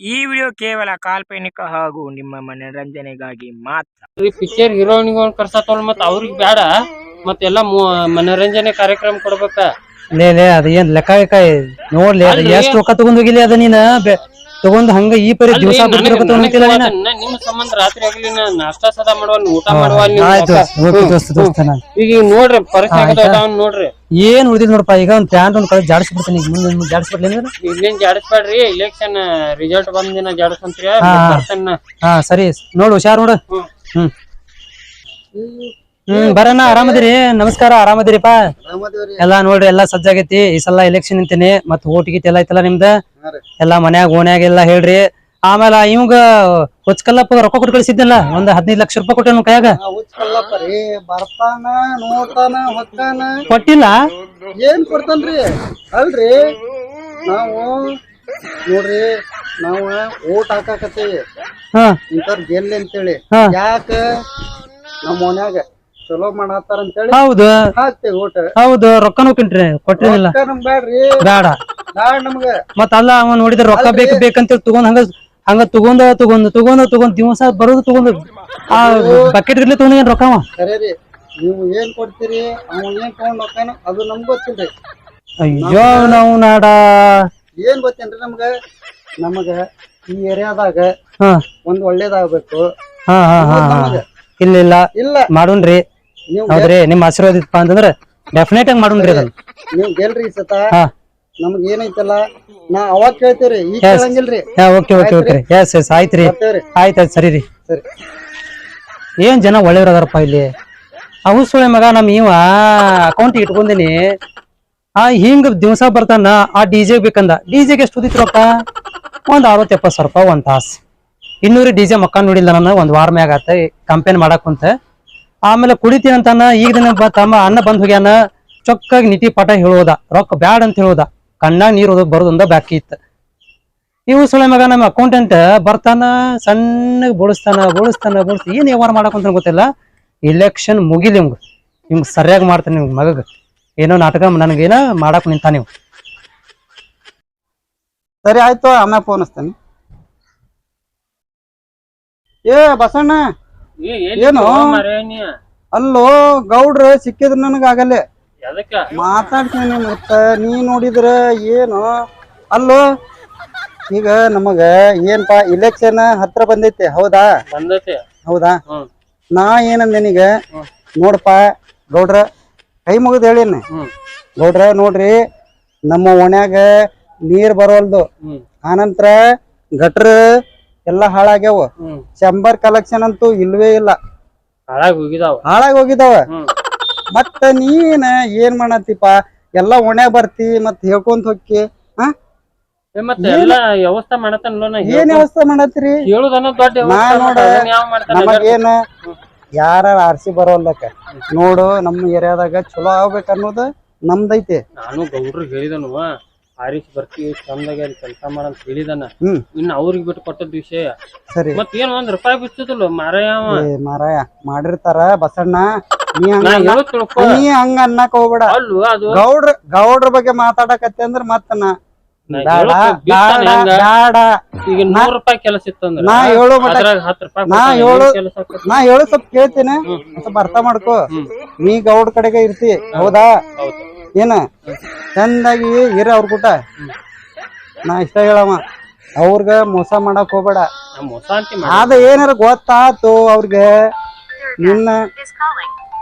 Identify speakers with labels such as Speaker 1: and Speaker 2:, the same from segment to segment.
Speaker 1: ಈ ವಿಡಿಯೋ ಕೇವಲ ಕಾಲ್ಪನಿಕ ಹಾಗೂ ನಿಮ್ಮ ಮನರಂಜನೆಗಾಗಿ ಮಾತ್ರ.
Speaker 2: ಪಿಕ್ಚರ್ ಹೀರೋಯಿನ್ ಕರ್ಸತ್ತವಲ್ಲ ಮತ್ತ ಅವ್ರಿಗೆ ಬೇಡ ಮತ್ತೆಲ್ಲ ಮನರಂಜನೆ ಕಾರ್ಯಕ್ರಮ ಕೊಡ್ಬೇಕ.
Speaker 3: ಲೇ ಲೇ ಅದ ಏನ್ ಲೆಕ್ಕ ಲೆಕ್ಕ ನೋಡ್ಲಿ ಎಷ್ಟು. ರೊಕ್ಕ ತಗೊಂಡ್ ಹೋಗಿಲಿ ಅದ ನೀನ? ತಗೊಂಡ್ ಹಂಗ ಈ ಪರಿ ದಿವಸ
Speaker 2: ನಿಮ್ಮ ಸಂಬಂಧ ರಾತ್ರಿ ಆಗ್ಲಿ ನಾ ನಾಷ್ಟಾ ಸದಾ ಮಾಡುವ ಊಟ
Speaker 3: ಮಾಡುವ
Speaker 2: ಈಗ ನೋಡ್ರಿ ಪರಿಸ್ಥಿತಿ ನೋಡ್ರಿ.
Speaker 3: ಏನ್ ಉಳಿದಿದ್ ನೋಡಪ್ಪ ಈಗ ಒಂದ್ ಪ್ಯಾಂಟ್ ಒಂದ್ ಕಡೆ ಜಾಡಿಸ್ಬಿಡ್ತೀನಿ. ಈಗ ಮುಂದೆ ಜಾಡಿಸ್ಬಿಡ್ಲಿ ಅಂದ್ರೆ
Speaker 2: ಇಲ್ಲೇನ್ ಜಾಡಿಸ್ಬೇಡ್ರಿ ಇಲೆಕ್ಷನ್ ರಿಸಲ್ಟ್ ಬಂದ ದಿನ ಜಾಡಿಸಂತ್ರಿ
Speaker 3: ಹಾ. ಹಾ ಸರಿ. ನೋಡು ಹುಷಾರ್ ನೋಡು.
Speaker 2: ಹ್ಮ್.
Speaker 3: ಹ್ಮ್ ಬರೋಣ ಆರಾಮದಿರಿ? ನಮಸ್ಕಾರ ಆರಾಮದಿರಿಪ? ಎಲ್ಲಾ ನೋಡ್ರಿ ಎಲ್ಲಾ ಸಜ್ಜಾಗೈತಿ. ಈ ಸಲ ಎಲೆಕ್ಷನ್ ನಿಂತೀನಿ ಮತ್ ಓಟ್ ಗೀಟ್ ಎಲ್ಲ ಐತಲ್ಲ ನಿಮ್ದ? ಎಲ್ಲಾ ಮನ್ಯಾಗ ಓಣ್ಯಾಗ ಎಲ್ಲಾ ಹೇಳ್ರಿ. ಆಮೇಲೆ ಇವಾಗ ಹೊಚ್ಕಲ್ಲಪ್ಪ ರೊಕ್ಕ ಕೊಟ್ಟು ಕಳಿಸಿದ್ನಲ್ಲ ಒಂದ್ ಹದಿನೈದು ಲಕ್ಷ ರೂಪಾಯಿ ಕೊಟ್ಟೆ ಕೈಯಾಗ?
Speaker 4: ಹುಚ್ಚಲ್ಲಪ್ಪ ಬರ್ತಾನ ನೋಡ್ತಾನ ಹೊತ್ತಾನ.
Speaker 3: ಕೊಟ್ಟಿಲ್ಲ?
Speaker 4: ಏನ್ ಕೊಡ್ತಾನ್ರಿ? ಅಲ್ರಿ. ನಾವು ನೋಡ್ರಿ ನಾವು ಓಟ್ ಹಾಕಾಕತ್ತೀವಿ.
Speaker 3: ಹಾ.
Speaker 4: ಇಂತ ಗೆಲ್ಲಿ ಅಂತೇಳಿ. ಯಾಕ? ನಮ್ಮ ಮನ್ಯಾಗ ಚಲೋ ಮಾಡತ್ತಾರ ಅಂತೇಳಿ
Speaker 3: ಹೌದು.
Speaker 4: ಹಾಕ್ತೇವಿ ಊಟ.
Speaker 3: ಹೌದು ರೊಕ್ಕನೂ ಕಿಂಟ್ರಿ ಕೊಟ್ಟಿರಲಿಲ್ಲ.
Speaker 4: ರೊಕ್ಕ ನಮ್ಗ್ ಬ್ಯಾಡ್ರಿ
Speaker 3: ಬೇಡ
Speaker 4: ಬ್ಯಾಡ ನಮ್ಗ.
Speaker 3: ಮತ್ತ ಅಲ್ಲ ಅವ ನೋಡಿದ್ರ ರೊಕ್ಕ ಬೇಕು ಬೇಕಂತ ತಗೊಂಡ್ ಹಂಗ ಹಂಗ ತಗೊಂಡ ತಗೊಂಡ್ ತಗೊಂಡ ತಗೊಂಡ್ ದಿವಸ ಬರೋದು ತಗೊಂಡ್ ಆ ಬಕೆಟ್ ಇರ್ಲಿ ತಗೊಂಡ್ ರೊಕ್ಕ ಅವ.
Speaker 4: ರೀ. ನೀವು ಏನ್ ಕೊಡ್ತೀರಿ ಅವ ಏನ್ ತಗೊಂಡ್ ಹೋಗ್ತಾನ ಅದು ನಮ್ಗ್ ಗೊತ್ತಿಲ್ರಿ.
Speaker 3: ಅಯ್ಯೋ ನಾವು ನಾಡ.
Speaker 4: ಏನ್ ಗೊತ್ತೇನ್ರಿ ನಮ್ಗ? ನಮಗ ಈ ಏರಿಯಾದಾಗ
Speaker 3: ಹಾ.
Speaker 4: ಒಂದ್ ಒಳ್ಳೇದಾಗ್ಬೇಕು.
Speaker 3: ಹಾ ಹಾ ಹಾ ಹಾ.
Speaker 4: ನಮಗ.
Speaker 3: ಇಲ್ಲ ಇಲ್ಲ.
Speaker 4: ಇಲ್ಲ.
Speaker 3: ಮಾಡೋಣ್ರಿ. ಹೌದ್ರಿ ನಿಮ್ ಆಶೀರ್ವಾದ ಇತ್ತಪ್ಪ ಅಂತಂದ್ರ ಡೆಫಿನೆಟ್ ಆಗಿ ಮಾಡೋಣ್ರಿ ಅದನ್ನ.
Speaker 4: ನೀವ್ ಗೆಲ್ರಿ ಈ ಸತ?
Speaker 3: ಹಾ.
Speaker 4: ನಮ್ಗ್ ಏನೈತಲ್ಲ ನಾ ಅವಾಗ ಕೇಳ್ತೇವ್ರಿ ಈಗ
Speaker 3: Yes.
Speaker 4: ಕೇಳಂಗಿಲ್ರಿ.
Speaker 3: ಹಾ ಓಕೆ ಓಕೆ ಓಕೆ ರೀ ಎಸ್ ಎಸ್ ಆಯ್ತ್ರಿ.
Speaker 4: ಬರ್ತೇವ್ರಿ.
Speaker 3: ಆಯ್ತ್ ಆಯ್ತ್ ಸರಿ ರೀ.
Speaker 4: ಸರಿ.
Speaker 3: ಏನ್ ಜನ ಒಳ್ಳೆಯವ್ರದಾರಪ್ಪ ಇಲ್ಲಿ? ಅವು ಸುಳೆ ಮಗ ನಮ್ ಇವ ಅಕೌಂಟ್ ಇಟ್ಕೊಂಡಿನಿ ಆ ಹಿಂಗ್ ದಿವಸ ಬರ್ತಾನ ಆ ಡಿಜೆ ಬೇಕಂದ. ಡಿಜೆಗೆ ಎಷ್ಟು ಉದಿತ್ರಪ್ಪ? ಒಂದ್ ಅರವತ್ ಎಪ್ಪತ್ ಸಾವಿರ ರೂಪಾಯಿ ಒಂದ್ ತಾಸ್. ಇನ್ನೂರು ಡಿಜೆ ಮಕ್ಕ ನೋಡಿಲ್ಲ ನಾನು ಒಂದ್ ವಾರ ಮ್ಯಾಗ ಆತ ಕಂಪೇನ್ ಮಾಡಕ್ ಕುಂತ. ಆಮೇಲೆ ಕುಡಿತೀನಿ ಅಂತಾನ ಈಗ ದಿನ ತಮ್ಮ ಅನ್ನ ಬಂದ್ ಹೋಗ್ಯಾನ, ಚೊಕ್ಕಾಗಿ ನಿಟಿ ಪಾಠ ಹೇಳೋದ. ರೊಕ್ಕ ಬ್ಯಾಡ್ ಅಂತ ಹೇಳೋದ. ಕಣ್ಣಾಗ ನೀರು ಬರೋದೊಂದ ಬಾಕಿ ಇತ್ತು. ಇವು ಸುಳೆ ಮಗ ನಮ್ಮ ಅಕೌಂಟೆಂಟ್ ಬರ್ತಾನ, ಸಣ್ಣಗ್ ಬೋಳಿಸ್ತಾನ ಬೋಳಿಸ್ತಾನ ಬೋಳಿಸ್ತಾನ ಏನ್ ವ್ಯವಹಾರ ಮಾಡಕ್ ಅಂತ ಗೊತ್ತಿಲ್ಲ. ಇಲೆಕ್ಷನ್ ಮುಗಿಲಿ ನಿಮ್ಗೆ. ನಿಮ್ಗೆ ಸರಿಯಾಗಿ ಮಾಡ್ತಾನೆ ನಿಮ್ಗೆ ಮಗಗ. ಏನೋ ನಾಟಕ ನನಗೇನ ಮಾಡಕ್ ನಿಂತ ನೀವು
Speaker 4: ಸರಿ ಆಯ್ತು ಆಮ್ಯಾಗ ಫೋನ್ ಹಚ್ತೇನೆ. ಏ ಬಸಣ್ಣ ಏನು? ಅಲ್ಲೋ ಗೌಡ್ರ ಸಿಕ್ಕಿದ್ರ ನನಗ ಆಗಲ್ಲೇ. ಮಾತಾಡ್ತೀನಿ ಮತ್ತ ನೀ ನೋಡಿದ್ರ ಏನು? ಅಲ್ಲೋ ಈಗ ನಮಗ ಏನ್ಪಾ ಇಲೆಕ್ಷನ್ ಹತ್ರ ಬಂದೈತಿ ಹೌದಾ? ಹೌದಾ? ನಾ ಏನಂದೇನೀಗ. ನೋಡಪ್ಪ ಗೌಡ್ರ ಕೈ ಮುಗಿದ್ ಹೇಳಿನ. ಗೌಡ್ರ ನೋಡ್ರಿ ನಮ್ಮ ಓಣ್ಯಾಗ ನೀರ್ ಬರೋಲ್ದು. ಆನಂತರ ಗಟ್ರ ಎಲ್ಲಾ ಹಾಳಾಗ್ಯಾವ. ಚಂಬರ್ ಕಲೆಕ್ಷನ್ ಅಂತೂ ಇಲ್ವೇ ಇಲ್ಲ.
Speaker 2: ಹಾಳಾಗಿ ಹೋಗಿದಾವ.
Speaker 4: ಹಾಳಾಗಿ ಹೋಗಿದಾವ. ಮತ್ತ ನೀನ್ ಏನ್ ಮಾಡತ್ತಿಪ್ಪ ಎಲ್ಲಾ ಒಣೆ ಬರ್ತಿ ಮತ್ ಹೇಳ್ಕೊಂತ ಹೋಕ್ಕಿ
Speaker 2: ಮತ್ತೆ ಎಲ್ಲಾ ವ್ಯವಸ್ಥೆ
Speaker 4: ಏನ್ ವ್ಯವಸ್ಥೆ ಮಾಡತ್ರಿ ನಾ ನೋಡ ನಮಗೇನ ಯಾರ ಆರ್ಸಿ ಬರೋಲ್ಲಕ್ಕ ನೋಡು ನಮ್ಮ ಏರಿಯಾದಾಗ ಚಲೋ ಆಗ್ಬೇಕು ಅನ್ನೋದು ನಮ್ದೈತಿ.
Speaker 2: ನಾನು ಗೌಡ್ರಿಗೆ ಹೇಳಿದನು ಆರಿಸ್ ಬರ್ತೀವಿ ಚಂದಾಗಿ ಅಲ್ಲಿ ಕೆಲಸ ಮಾಡಂತ ಹೇಳಿದಾನ.
Speaker 4: ಹ್ಮ್.
Speaker 2: ಇನ್ನು ಅವ್ರಿಗೆ ಬಿಟ್ಟು ಕೊಟ್ಟದ್ ವಿಷಯ.
Speaker 4: ಸರಿ.
Speaker 2: ಮತ್ ಏನ್ ಒಂದ್ ರೂಪಾಯಿ ಬಿಚ್ಚುದಿಲ್ಲ ಮಾರಾಯವ
Speaker 4: ಏ ಮಾರಾಯ ಮಾಡಿರ್ತಾರ ಬಸಣ್ಣ. ನೀ
Speaker 2: ನಾ
Speaker 4: ಅನ್ನ-
Speaker 2: ಹೇಳು ತಿಳ್ಕೊ.
Speaker 4: ನೀ ಹಂಗ ಅನ್ನಕ್ ಹೋಗ್ಬೇಡ.
Speaker 2: ಅದು.
Speaker 4: ಗೌಡ್ರ ಗೌಡ್ರ ಬಗ್ಗೆ ಮಾತಾಡಕತ್ತೆ ಅಂದ್ರ ಮತ್ತ ನಾ
Speaker 2: ನಾ
Speaker 4: ಬ್ಯಾಡ
Speaker 2: ಹೇಳೋಕೆ ಬಿಡ್ತಾನೆ
Speaker 4: ಬ್ಯಾಡ
Speaker 2: ಹಂಗ.
Speaker 4: ಬ್ಯಾಡ
Speaker 2: ಈಗ ನೂರ್ ರೂಪಾಯಿ ಕೆಲಸ ಇತ್ತಂದ್ರ
Speaker 4: ನಾ ಹೇಳೋ ಮಟ
Speaker 2: ಅದ್ರಾಗ ಹತ್ತು ರೂಪಾಯಿ
Speaker 4: ನಾ
Speaker 2: ಕೊಡ್ತಾನೆ,
Speaker 4: ಹೇಳು-
Speaker 2: ಏನ್ ಕೆಲಸ ಆಕ್ಕತಿ?
Speaker 4: ನಾ ಹೇಳು ಸ್ವಲ್ಪ ಕೇಳ್ತೀನಿ. ಸ್ವಲ್ಪ ಅರ್ಥ ಮಾಡ್ಕೋ. ನೀ ಗೌಡ್ ಕಡೆಗೆ ಇರ್ತಿ. ಹೌದಾ?
Speaker 2: ಹೌದು.
Speaker 4: ಏನ? ಚಂದಾಗಿ ಇರ ಅವ್ರ ಕೂಟ. ನಾ ಇಷ್ಟ ಹೇಳವ ಅವ್ರಗ ಮೋಸ ಮಾಡಕ್ ಹೋಗ್ಬೇಡ. ಅದ ಏನಾರ ಗೊತ್ತಾತು ಅವ್ರಿಗೆ? ನಿನ್ನ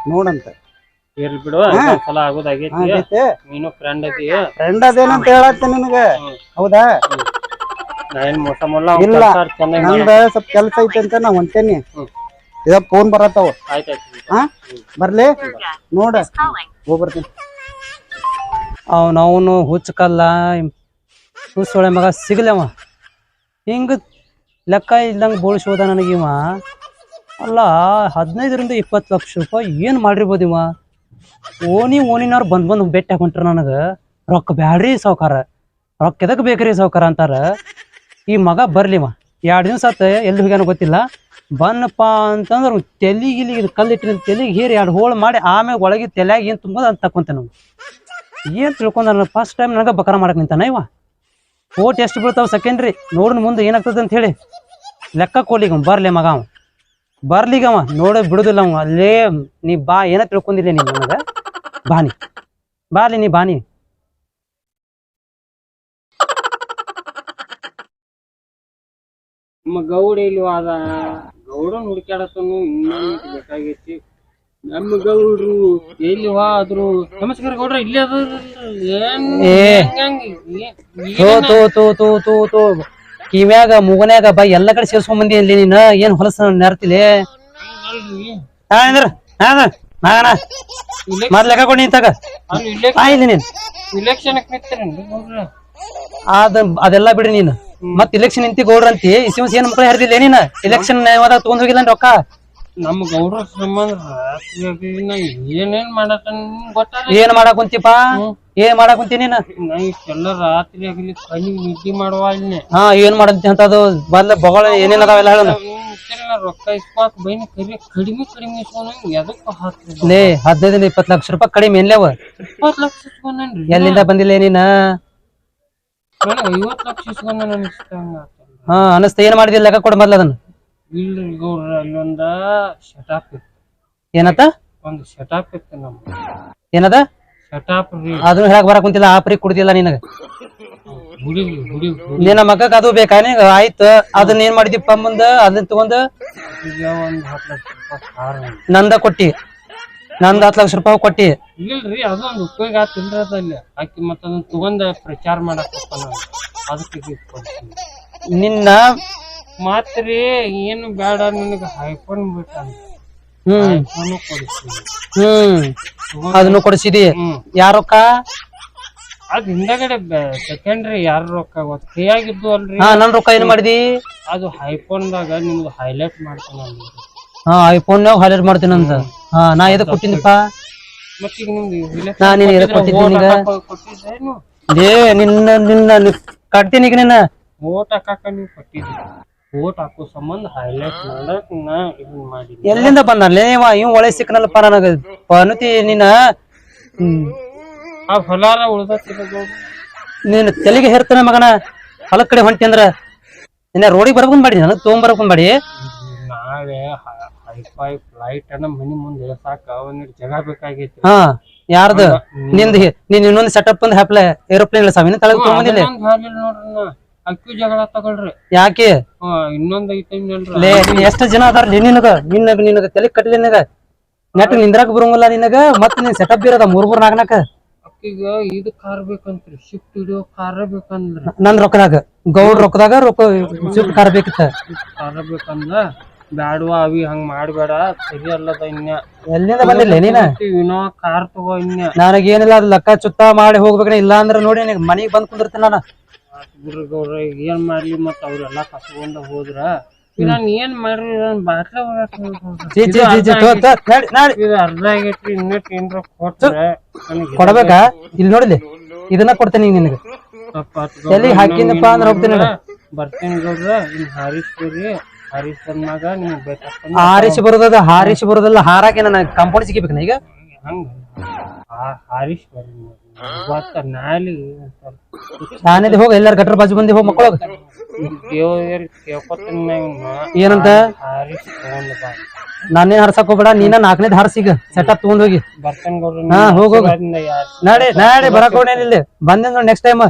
Speaker 4: ನೋಡಂತ.
Speaker 2: ಫ್ರೆಂಡ್ ಅದಿ
Speaker 4: ಫ್ರೆಂಡ್ ಅದೇನಂತ ಹೇಳತ್ತೆ ನಿನಗ? ಹೌದಾ? ಇಲ್ಲ. ನಂದ ಸ್ವಲ್ಪ ಕೆಲ್ಸ ಐತೆ ಅಂತ ನಾ ಹೊಂಟೇನಿ. ಇದ ಫೋನ್ ಬರತ್ತಾವ. ಬರ್ಲಿ? ನೋಡ. ಹೋಗ್ ಬರ್ತೀನಿ.
Speaker 3: ಅವನು ಅವನು ಹುಚ್ಚಕಲ್ಲ. ಹುಚ್ಚೊಳೆ ಮಗ ಸಿಗಲೇವ. ಹಿಂಗ ಲೆಕ್ಕ ಇಲ್ದಂಗೆ ಬೋಳಿಸೋದ ಇವ. ಅಲ್ಲ, ಹದಿನೈದರಿಂದ ಇಪ್ಪತ್ತು ಲಕ್ಷ ರೂಪಾಯಿ ಏನು ಮಾಡಿರ್ಬೋದು ಇವ? ಓಣಿ ಓಣಿನವ್ರು ಬಂದು ಬಂದು ಭೇಟಿ ಹಾಕೊಂಡ್ರ ನನಗೆ. ರೊಕ್ಕ ಬ್ಯಾಡ್ರಿ ಸಾವುಕಾರ. ರೊಕ್ಕ ಎದಕ್ಕೆ ಬೇಕ್ರಿ ಸಾವುಕಾರ ಅಂತಾರ. ಈ ಮಗ ಬರ್ಲಿವ. ಎರಡು ದಿವಸ ಆತ ಎಲ್ಲಿ ಹೋಗ್ಯಾನ ಗೊತ್ತಿಲ್ಲ. ಬನ್ನಪ್ಪ ಅಂತಂದ್ರೆ ತೆಲಿಗಿಲಿ ಕಲ್ಲಿಟ್ಟಿನ ತೆಲಿಗೆ ಹೀರಿ ಎರಡು ಹೋಳು ಮಾಡಿ ಆಮೇಲೆ ಒಳಗೆ ತಲೆಯಾಗ ಏನು ತುಂಬೋದು ಅಂತ ತಕೊಂತ ನಾವು ಏನ್ ತಿಳ್ಕೊಂಡ ಫಸ್ಟ್ ಟೈಮ್ ನನಗ ಬಕರ ಮಾಡಕ್ ನಿಂತಾನ ಇವ? ಓಟ್ ಎಷ್ಟು ಬೀಳ್ತಾವ ಸೆಕೆಂಡ್ರಿ ನೋಡಿನ ಮುಂದೆ ಏನಾಗ್ತದೆ ಅಂತ ಹೇಳಿ. ಲೆಕ್ಕ ಕೊಡ್ಲಿಗ ಬರ್ಲಿ ಮಗ ಅವ ಬರ್ಲಿಗ ಅವ ನೋಡ ಬಿಡುದಿಲ್ಲ ಅವ ಅಲ್ಲೇ ನೀ ಬಾ, ಏನ ತಿಳ್ಕೊಂಡಿಲ್ಲ ನೀ ನನಗ? ಬಾನಿ ಬಾರ್ಲಿ ನೀ ಬಾನಿ
Speaker 2: ಗೌಡ ಇಲ್ಲಿ ಗೌಡ ಗೌಡನ್ ಹುಡುಕ್ಯಾಡತನು ಇನ್ನೊಂದು ಬೇಕಾಗೈತಿ. ನಮ್ಮ ಗೌಡ್ರು ಎಲ್ಲಿ ಹೋದ್ರು? ನಮಸ್ಕಾರ ಗೌಡ್ರ ಇಲ್ಲೇ ಅದ ಏನ್
Speaker 3: ಏ.
Speaker 2: ಹೆಂಗ್- ಏ-
Speaker 3: ತೋ
Speaker 2: ಏನ?
Speaker 3: ತೋ ತೋ ತೋ ತೋ ತೋ. ಕಿವ್ಯಾಗ ಮುಗನ್ಯಾಗ ಬಾ ಎಲ್ಲ ಕಡೆ ಸೇರ್ಸ್ಕೊಂಡ್ ಬಂದಿ ಅಲ್ಲಿ ನೀನ? ಏನ್ ಹೊಲಸ ನೆರ್ತಿಲಿ?
Speaker 2: ಇಲ್ಲೇ
Speaker 3: ಮೊದ್ಲು ನಿಂತಾಗ.
Speaker 2: ಇಲ್ಲೇ
Speaker 3: ನೀನ್.
Speaker 2: ಇಲೆಕ್ಷನ್
Speaker 3: ಅದ ಅದೆಲ್ಲ ಬಿಡ್ರಿ ನೀನು. ಮತ್ ಇಲೆಕ್ಷನ್ ನಿಂತಿ ಗೌಡ್ರಂತಿ. ಇಸಿಮಸ್ ಏನ್ ಮಕ್ಳು ಹರಿದಿಲ್ಲ ನೀನ್ ಇಲೆಕ್ಷನ್ ತಗೊಂಡ್ ಹೋಗಿಲ್ಲ ರೊಕ್ಕ?
Speaker 2: ನಮ್ಮ ಗೌರವ ಸಂಬಂಧ ಏನೇನ್ ಮಾಡತ್ತ ಗೊತ್ತಾಗ
Speaker 3: ಏನ್ ಮಾಡಕ್ ಕುಂತಿಪ್ಪ? ಏನ್ ಮಾಡಕ್ ಕುಂತಿ ನೀನ್?
Speaker 2: ನಾ ಇಷ್ಟೆಲ್ಲ ರಾತ್ರಿ ಆಗಲಿ ಕಣ್ಣಿ ನಿದ್ದೆ ಮಾಡುವ
Speaker 3: ಹಾ ಏನ್ ಅಂತ ಅದು ಬದ್ಲ ಬಗಳ ಏನೇನ್ ಅದಾವೆಲ್ಲ ಹೇಳ
Speaker 2: ರೊಕ್ಕ ಇಸ್ಕೋಕ್ ಬೈನ ಕರಿ ಕಡಿಮೆ ಕಡಿಮೆ ಇಸ್ಕೊಂಡ್ ಎದಕ್ಕ
Speaker 3: ಲೇ ಹದಿನೈದು ಇಪ್ಪತ್ ಲಕ್ಷ ರೂಪಾಯಿ ಕಡಿಮೆ ಎಲ್ಲವ
Speaker 2: ಇಪ್ಪತ್ ಲಕ್ಷ ಇಸ್ಕೊಂಡ್ರಿ
Speaker 3: ಎಲ್ಲಿಂದ ಬಂದಿಲ್ಲ ನೀನ?
Speaker 2: ನನಗೆ ಐವತ್ ಲಕ್ಷ ಇಸ್ಕೊಂಡ
Speaker 3: ಹಾ ಅನಸ್ತ ಏನ್ ಮಾಡಿದಿಲ್ಲ ಲೆಕ್ಕ ಕೊಡ ಮೊದ್ಲ ಅದನ್ನ.
Speaker 2: ಇಲ್ರಿ ಗೌಡ್ರ ಅಲ್ಲೊಂದ ಶಟಾಪ್ ಇತ್ತು.
Speaker 3: ಏನತ್ತ?
Speaker 2: ಒಂದು ಶಟಾಪ್ ಇತ್ತು ನಮ್
Speaker 3: ಏನದ?
Speaker 2: ಶಟಾಪ್ ರೀ.
Speaker 3: ಅದನ್ನ ಹೇಳಕ್ ಬರಕ್ ಕುಂತಿಲ್ಲ ಆಪ್ರಿ ಕುಡ್ದಿಲ್ಲ ನಿನಗ. ನಿನ್ನ ಮಗಕ್ ಅದು ಬೇಕಾ ಆಯ್ತು ಅದನ್ನ ಏನ್ ಮಾಡಿದಿಪ್ಪ ಮುಂದ? ಅದನ್ನ ತಗೊಂಡ್?
Speaker 2: ಹುಡುಗಿಗೆ ಒಂದ್ ಹತ್ತು ಲಕ್ಷ ರೂಪಾಯಿ ಕಾರ್
Speaker 3: ನಂದ ಕೊಟ್ಟಿ. ನಂದ ಹತ್ತು ಲಕ್ಷ ರೂಪಾಯಿ ಕೊಟ್ಟಿ.
Speaker 2: ಇಲ್ರಿ ಅದೊಂದು ಉಪಯೋಗ ಆತಿಲ್ರಿ ಅದಲ್ಲಿ ಆಕಿ ಮತ್ತ ಅದನ್ನ ತಗೊಂಡ ಪ್ರಚಾರ ಮಾಡಕ್ ಅದಕ್ಕೆ ಕೊಡ್ತೀನಿ.
Speaker 3: ನಿನ್ನ
Speaker 2: ಮಾತ್ರಿ ಏನು ಬೇಡ ನನಗೆ ಹೈಫೋನ್ ಬೇಕಂತ.
Speaker 3: ಹ್ಮ್.
Speaker 2: ಐಫೋನ್ ಕೊಡ್ತೀನಿ.
Speaker 3: ಹ್ಮ್. ಅದನ್ನು ಕೊಡಿಸಿದಿ?
Speaker 2: ಹ್ಮ್.
Speaker 3: ಯಾರೊಕ್ಕ
Speaker 2: ಅದ್ ಹಿಂದಗಡೆ ಸೆಕೆಂಡ್ರಿ ಯಾರ ರೊಕ್ಕ? ಗೊತ್ತ ಕೈಯಾಗಿದ್ದು ಅಲ್ರಿ.
Speaker 3: ಹಾ ನನ್ ರೊಕ್ಕ ಏನ್ ಮಾಡಿದಿ?
Speaker 2: ಅದು ಐಫೋನ್ದಾಗ ನಿಮ್ದು ಹೈಲೈಟ್ ಮಾಡ್ತೀನಿ
Speaker 3: ಹಾ ಐಫೋನ್ ನಾಗ ಹೈಲೈಟ್ ಮಾಡ್ತೀನಿ ಅಂತ. ಹಾ ನಾ ಎದಕ್ ಕೊಟ್ಟಿನಿಪ್ಪ
Speaker 2: ಮತ್ತ ಈಗ ನಿಮ್ದು
Speaker 3: ನಾ ನಿನಗೆ ಎದಕ್ ಕೊಟ್ಟಿದ್ದೀನಿ ಈಗ?
Speaker 2: ಕೊಟ್ಟಿದ್ದೇನು
Speaker 3: ಲೇ ನಿನ್ನ ನಿನ್ನ ಕಟ್ತೀನಿ ಈಗ ನಿನ್ನ.
Speaker 2: ಓಟ್ ಹಾಕಾಕ ನೀವು ಕೊಟ್ಟಿದ್ರಿ ಓಟ್ ಹಾಕೋ ಸಂಬಂಧ ಹೈಲೈಟ್ ಮಾಡಕ್ ನಾ ಇದನ್ ಮಾಡಿದ್ನಿ.
Speaker 3: ಎಲ್ಲಿಂದ ಬಂದಲ್ಲೇ ಇವ? ಇವ್ ಒಳ್ಳೆ ಸಿಕ್ಕನಲ್ಲಪ್ಪ ನನಗ. ಪನುತಿ ನಿನ್ನ
Speaker 2: ಆ ಹೊಲಾರ ಉಳ್ದತ್ತಿರ
Speaker 3: ನೀನು ತೆಲಿಗೆ ಹೇರ್ತಾನೆ ಮಗನ? ಹೊಲ ಕಡೆ ಹೊಂಟಿ ಅಂದ್ರ? ನಿನ್ನ ರೋಡಿಗೆ ಬರ್ಬೋದು ಮಾಡಿ ನನಗೆ ತೊಗೊಂಡ್ ಬರ್ಬೋದು ಮಾಡಿ
Speaker 2: ನಾಳೆ ಹೈಫೈ ಫ್ಲೈಟ್ ಅನ್ನ ಮನಿ ಮುಂದೆ ಇಳ್ಸಾಕ ಒಂದಿಟ್ ಜಾಗ ಬೇಕಾಗೈತಿ.
Speaker 3: ಹಾ ಯಾರ್ದು? ನಿಂದ ನೀನ್ ಇನ್ನೊಂದ್ ಸೆಟಪ್ ಬಂದು ಹ್ಯಾಪ್ಲೆ ಏರೋಪ್ಲೇನ್ ಇಲ್ಲ ಸಾವಿನ ತಳಗ್ ತೊಗೊಂಬಂದಿಲ್ಲ
Speaker 2: ನೋಡ್ರಿ. ಅಕ್ಕಿ ಜಗಳ ತಗೊಳ್ರಿ.
Speaker 3: ಯಾಕೆ?
Speaker 2: ಇನ್ನೊಂದು ಐತಿ
Speaker 3: ಲೇ ನೀನ್ ಎಷ್ಟ್ ಜನ ಅದಾರ ನಿನಗ? ನಿನ್ನಗ ನಿನಗ ತಲೆ ಕಟ್ಟಲಿ ನಿನಗ? ನೆಟ್ ನಿಂದ್ರಾಕ ಬರಂಗಿಲ್ಲ ನಿನಗ? ಮತ್ ನೀನ್ ಸೆಟಪ್ ಇರೋದ ಮೂರ್ ಮೂರ್ ನಾಲ್ಕ
Speaker 2: ಅಕ್ಕಿಗ ಇದು ಕಾರ್ ಬೇಕಂತ್ರಿ. ಶಿಫ್ಟ್ ಹಿಡಿಯೋ ಕಾರ್ ಬೇಕಂದ್ರ.
Speaker 3: ನನ್ ರೊಕ್ಕದಾಗ ಗೌಡ್ ರೊಕ್ಕದಾಗ ರೊಕ್ಕ ಶಿಫ್ಟ್ ಕಾರ್ ಬೇಕಿತ್ತ?
Speaker 2: ಕಾರ್ ಬೇಕಂದ್ರ ಬ್ಯಾಡ್ವಾ ಅವಿ ಹಂಗ್ ಮಾಡ್ಬೇಡ. ಸರಿ ಅಲ್ಲದ ಇನ್ಯ
Speaker 3: ಎಲ್ಲಿಂದ ಬಂದಿಲ್ಲ ನೀನ?
Speaker 2: ಇನ್ನೋ ಕಾರ್ ತಗೋ
Speaker 3: ಇನ್ನ. ನನಗೇನಿಲ್ಲ ಅದ್ ಲೆಕ್ಕ ಚುತ್ತ ಮಾಡಿ ಹೋಗ್ಬೇಕ ಇಲ್ಲ ಅಂದ್ರ ನೋಡಿ ನಿನಗ್ ಮನಿಗ್ ಬಂದ್ ಕುಂದಿರ್ತೀನಿ ನಾನು.
Speaker 2: ಬಿಡ್ರಿ ಗೌಡ್ರ ಏನ್ ಮಾಡ್ಲಿ ಮತ್ತ ಅವ್ರೆಲ್ಲಾ ಕಸ್ಕೊಂಡ ಹೋದ್ರ. ನಾನ್ ಏನ್ ಮಾಡ್ರಿ? ನಾನ್ ಬಾಟ್ಲ
Speaker 3: ಚೀ ಚೀ ಚೀ ಚೀ ತೋ, ತೋ, ನಡಿ, ನಡಿ.
Speaker 2: ಇದು ಅರ್ಧ ಆಗೈತ್ರಿ ಇನ್ನಟ್ ಏನ್ರ ಕೊಟ್ರೆ ನನಗೆ
Speaker 3: ಕೊಡಬೇಕಾ? ಇಲ್ಲಿ ನೋಡಿಲಿ ಇದನ್ನ ಕೊಡ್ತೇನೆ ಈಗ ನಿನಗ. ಎಲ್ಲಿಗ್ ಹಾಕಿನಪ್ಪ ಅಂದ್ರ ಹೋಗ್ತೀನಿ ನೋಡು.
Speaker 2: ಬರ್ತೇನೆ ಗೌಡ್ರ ಇನ್ ಹಾರಿಸ್ತೀರಿ ಹಾರಿಸ್ ಬಂದಾಗ ನಿಮ್ಗೆ ಬೇಕಾಗ್ತಂದ್ರ
Speaker 3: ಹಾರಿಸಿ ಬರೋದದ ಹಾರಿಸಿ ಬರೋದಲ್ಲ ಹಾರಾಕಿ ನನ್ನ ಕಾಂಪೌಂಡ್ ಸಿಗಿಬೇಕು ಈಗ?
Speaker 2: ಹಂಗ ಹಾರಿಸ್ ಬರ್ರಿ ನೀವು. ಗೊತ್ತ ನಾಲಿ
Speaker 3: ಹೋಗ ಎಲ್ಲಾರ ಗಟ್ರ ಬಾಜು ಬಂದಿ ಹೋಗಿ ಮಕ್ಕಳ
Speaker 2: ದೇವ್ರ ಕೇಳ್ಕೊತೀನಿ.
Speaker 3: ಏನಂತ
Speaker 2: ಹಾರಿಸ್ ತಗೊಂಡ್ ಬಾ
Speaker 3: ನಾನೇನ್ ಹರ್ಸಕ್ ಹೋಗ್ಬೇಡ ನೀನ ನಾಲ್ಕನೇದ್ ಹಾರ್ಸಿಗ ಸೆಟಪ್ ತಗೊಂಡ್ ಹೋಗಿ.
Speaker 2: ಬರ್ತೇನೆ ಹೋಗಿ
Speaker 3: ಹಾ, ನಾಳೆ ಹೋಗ್. ನಾಡಿ ಬರಕ್ ಬಂದೆ ನೋಡಿ ನೆಕ್ಸ್ಟ್ ಟೈಮ್